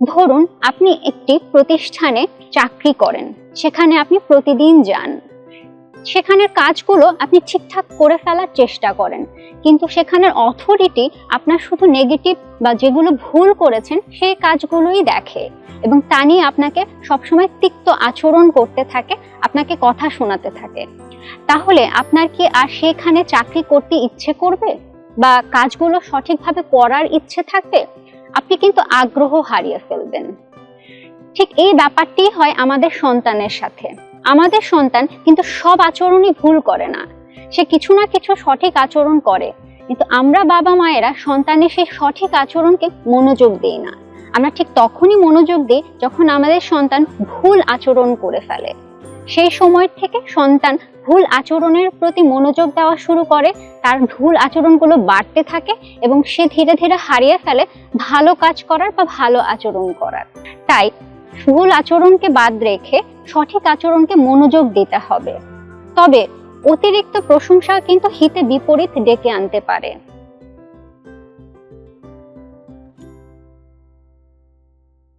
ধরুন আপনি একটি প্রতিষ্ঠানে চাকরি করেন, সেখানে আপনি প্রতিদিন যান। সেখানের কাজগুলো আপনি ঠিকঠাক করে ফেলার চেষ্টা করেন, কিন্তু সেখানের অথরিটি আপনার শুধু নেগেটিভ বা যেগুলো ভুল করেছেন, সেই কাজগুলোই দেখে এবং তা নিয়ে আপনাকে সবসময় তিক্ত আচরণ করতে থাকে, আপনাকে কথা শোনাতে থাকে। তাহলে আপনার কি আর সেখানে চাকরি করতে ইচ্ছে করবে? বা কাজগুলো সঠিকভাবে করার ইচ্ছে থাকবে? আপনি কিন্তু আগ্রহ হারিয়ে ফেলবেন। ঠিক এই ব্যাপারটি হয় আমাদের সন্তানের সাথে। আমাদের সন্তান কিন্তু সব আচরণই ভুল করে না। সে কিছু না কিছু সঠিক আচরণ করে। কিন্তু আমরা বাবা মায়েরা সন্তানের সেই সঠিক আচরণকে মনোযোগ দিই না। আমরা ঠিক তখনই মনোযোগ দিই যখন আমাদের সন্তান ভুল আচরণ করে ফেলে। সেই সময় থেকে সন্তান ভুল আচরণের প্রতি মনোযোগ দেওয়া শুরু করে। তার ভুল আচরণগুলো বাড়তে থাকে এবং সে ধীরে ধীরে হারিয়ে ফেলে ভালো কাজ করার বা ভালো আচরণ করার। তাই ভুল আচরণকে বাদ রেখে সঠিক আচরণকে মনোযোগ দিতে হবে। তবে অতিরিক্ত প্রশংসা কিন্তু হিতে বিপরীত ডেকে আনতে পারে।